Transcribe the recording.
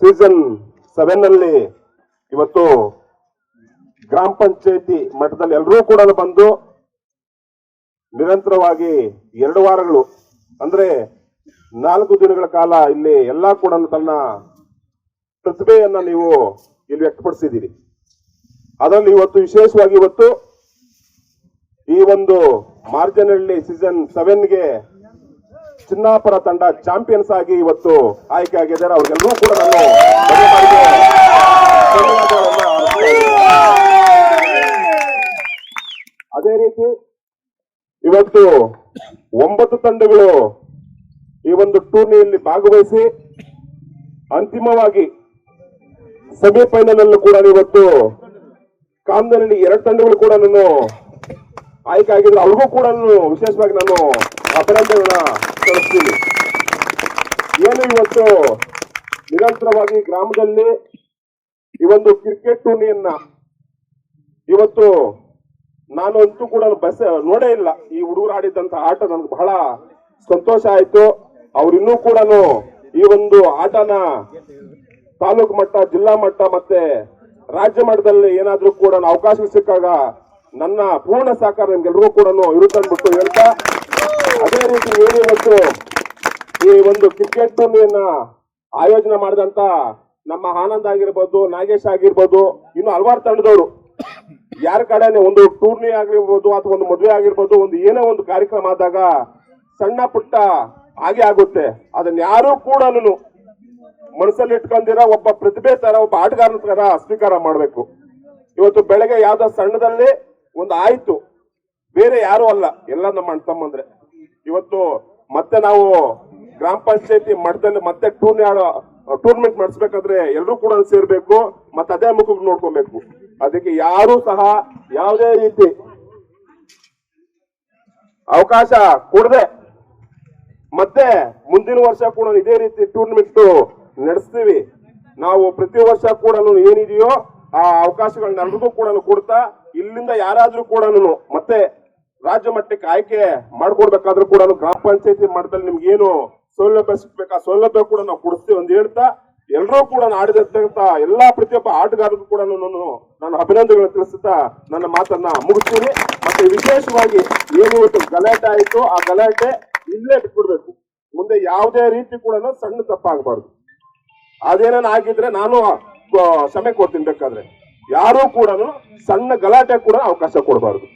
Season seven ಅಲ್ಲಿ ಇವತ್ತು ಗ್ರಾಮ ಪಂಚಾಯತಿ ಮಟ್ಟದಲ್ಲಿ ಎಲ್ಲರೂ ಕೂಡ ಬಂದು ನಿರಂತರವಾಗಿ ಎರಡು ವಾರಗಳು, ಅಂದ್ರೆ ನಾಲ್ಕು ದಿನಗಳ ಕಾಲ ಇಲ್ಲಿ ಎಲ್ಲಾ ಕೂಡ ತನ್ನ ಪ್ರತಿಭೆಯನ್ನ ನೀವು ಇಲ್ಲಿ ವ್ಯಕ್ತಪಡಿಸಿದ್ದೀರಿ. ಅದರಲ್ಲಿ ಇವತ್ತು ವಿಶೇಷವಾಗಿ ಇವತ್ತು ಈ ಒಂದು ಮಾರ್ಜನಹಳ್ಳಿ ಸೀಸನ್ ಸೆವೆನ್ಗೆ ಚಿನ್ನಾಪುರ ತಂಡ ಚಾಂಪಿಯನ್ಸ್ ಆಗಿ ಇವತ್ತು ಆಯ್ಕೆ ಆಗಿದ್ದಾರೆ ಅವ್ರಿಗೆಲ್ಲರೂ ಕೂಡ ನಾನು. ಅದೇ ರೀತಿ ಇವತ್ತು ಒಂಬತ್ತು ತಂಡಗಳು ಈ ಒಂದು ಟೂರ್ನಿಯಲ್ಲಿ ಭಾಗವಹಿಸಿ ಅಂತಿಮವಾಗಿ ಸೆಮಿಫೈನಲ್ ಅಲ್ಲೂ ಕೂಡ ಇವತ್ತು ಕಾಮದಲ್ಲಿ ಎರಡು ತಂಡಗಳು ಕೂಡ ನಾನು ಆಯ್ಕೆ ಆಗಿದ್ರು ಅವ್ರಿಗೂ ಕೂಡ ವಿಶೇಷವಾಗಿ ನಾನು ಅಭಿನಂದನೆಗಳನ್ನ ಸಲ್ಲಿಸ್ತೀನಿ ಏನು ಇವತ್ತು ನಿರಂತರವಾಗಿ ಗ್ರಾಮದಲ್ಲಿ ಈ ಒಂದು ಕ್ರಿಕೆಟ್ ಟೂರ್ನಿಯನ್ನ ಇವತ್ತು ನಾನು ಅಂತೂ ಕೂಡ ಬಸ್ ನೋಡೇ ಇಲ್ಲ. ಈ ಹುಡುಗರು ಆಡಿದಂತ ಆಟ ನನಗೆ ಬಹಳ ಸಂತೋಷ ಆಯ್ತು. ಅವ್ರಿನ್ನೂ ಕೂಡ ಈ ಒಂದು ಆಟನ ತಾಲೂಕು ಮಟ್ಟ, ಜಿಲ್ಲಾ ಮಟ್ಟ ಮತ್ತೆ ರಾಜ್ಯ ಮಟ್ಟದಲ್ಲಿ ಏನಾದ್ರೂ ಕೂಡ ಅವಕಾಶ ಸಿಕ್ಕಾಗ ನನ್ನ ಪೂರ್ಣ ಸಹಕಾರ ನಿಮ್ಗೆಲ್ರಿಗೂ ಕೂಡ ಇರುತ್ತೆ ಅಂದ್ಬಿಟ್ಟು ಹೇಳ್ತಾ ಅದೇ ರೀತಿ ಏನು ಮತ್ತು ಈ ಒಂದು ಕ್ರಿಕೆಟ್ ಟೂರ್ನಿಯನ್ನ ಆಯೋಜನೆ ಮಾಡಿದಂತ ನಮ್ಮ ಆನಂದ್ ಆಗಿರ್ಬೋದು, ನಾಗೇಶ್ ಆಗಿರ್ಬೋದು, ಇನ್ನು ಹಲವಾರು ತಂಡದವರು. ಯಾರ ಕಡೆನೆ ಒಂದು ಟೂರ್ನಿ ಆಗಿರ್ಬೋದು ಅಥವಾ ಒಂದು ಮದುವೆ ಆಗಿರ್ಬೋದು, ಒಂದು ಏನೋ ಒಂದು ಕಾರ್ಯಕ್ರಮ ಆದಾಗ ಸಣ್ಣ ಪುಟ್ಟ ಹಾಗೆ ಆಗುತ್ತೆ. ಅದನ್ನ ಯಾರು ಕೂಡ ಮನಸ್ಸಲ್ಲಿ ಇಟ್ಕೊಂಡಿರ, ಒಬ್ಬ ಪ್ರತಿಭೆ ತರ, ಒಬ್ಬ ಆಟಗಾರನ ತರ ಸ್ವೀಕಾರ ಮಾಡಬೇಕು. ಇವತ್ತು ಬೆಳಗ್ಗೆ ಯಾವ್ದೋ ಸಣ್ಣದಲ್ಲಿ ಒಂದು ಆಯ್ತು. ಬೇರೆ ಯಾರು ಅಲ್ಲ. ಎಲ್ಲ ನಮ್ಮ ಅಣ್ಣ ತಮ್ಮಂದ್ರೆ. ಇವತ್ತು ಮತ್ತೆ ನಾವು ಗ್ರಾಮ ಪಂಚಾಯತಿ ಮಟ್ಟದಲ್ಲಿ ಮತ್ತೆ ಟೂರ್ನಿ ಆಡೋ ಟೂರ್ನಮೆಂಟ್ ಮಾಡಿಸ್ಬೇಕಾದ್ರೆ ಎಲ್ಲರೂ ಕೂಡ ಸೇರ್ಬೇಕು, ಮತ್ತೆ ಅದೇ ಮುಖಕ್ಕೆ ನೋಡ್ಕೊಬೇಕು. ಅದಕ್ಕೆ ಯಾರು ಸಹ ಯಾವುದೇ ರೀತಿ ಅವಕಾಶ ಕೊಡದೆ ಮತ್ತೆ ಮುಂದಿನ ವರ್ಷ ಕೂಡ ಇದೇ ರೀತಿ ಟೂರ್ನಮೆಂಟ್ ನಡೆಸ್ತೀವಿ. ನಾವು ಪ್ರತಿ ವರ್ಷ ಕೂಡ ಏನಿದೆಯೋ ಆ ಅವಕಾಶಗಳನ್ನೆಲ್ಲರಿಗೂ ಕೂಡ ಕೊಡ್ತಾ, ಇಲ್ಲಿಂದ ಯಾರಾದ್ರೂ ಕೂಡ ಮತ್ತೆ ರಾಜ್ಯ ಮಟ್ಟಕ್ಕೆ ಆಯ್ಕೆ ಮಾಡ್ಕೊಡ್ಬೇಕಾದ್ರೂ ಕೂಡ ಗ್ರಾಮ ಪಂಚಾಯತಿ ಮಟ್ಟದಲ್ಲಿ ನಿಮ್ಗೆ ಏನು ಸೌಲಭ್ಯ ಸಿಗ್ಬೇಕು? ಸೌಲಭ್ಯ ಕೂಡ ನಾವು ಕೊಡಿಸ್ತೀವಿ ಅಂತ ಹೇಳ್ತಾ ಎಲ್ಲರೂ ಕೂಡ ಆಡಿದಂತ ಎಲ್ಲಾ ಪ್ರತಿಯೊಬ್ಬ ಆಟಗಾರರು ಕೂಡ ನಾನು ಅಭಿನಂದನೆಗಳು ತಿಳಿಸುತ್ತಾ ನನ್ನ ಮಾತನ್ನ ಮುಗಿಸ್ತೀನಿ. ಮತ್ತೆ ವಿಶೇಷವಾಗಿ ಏನು ಇವತ್ತು ಗಲಾಟೆ ಆಯಿತು ಆ ಗಲಾಟೆ ಇಲ್ಲೇ ಬಿಟ್ಬಿಡ್ಬೇಕು. ಮುಂದೆ ಯಾವುದೇ ರೀತಿ ಕೂಡ ಸಣ್ಣ ತಪ್ಪಾಗಬಾರ್ದು. ಅದೇನೇನು ಆಗಿದ್ರೆ ನಾನು ಸಮಯ ಕೊಡ್ತೀನಿ ಬೇಕಾದ್ರೆ. ಯಾರೂ ಕೂಡ ಸಣ್ಣ ಗಲಾಟೆ ಕೂಡ ಅವಕಾಶ ಕೊಡಬಾರ್ದು.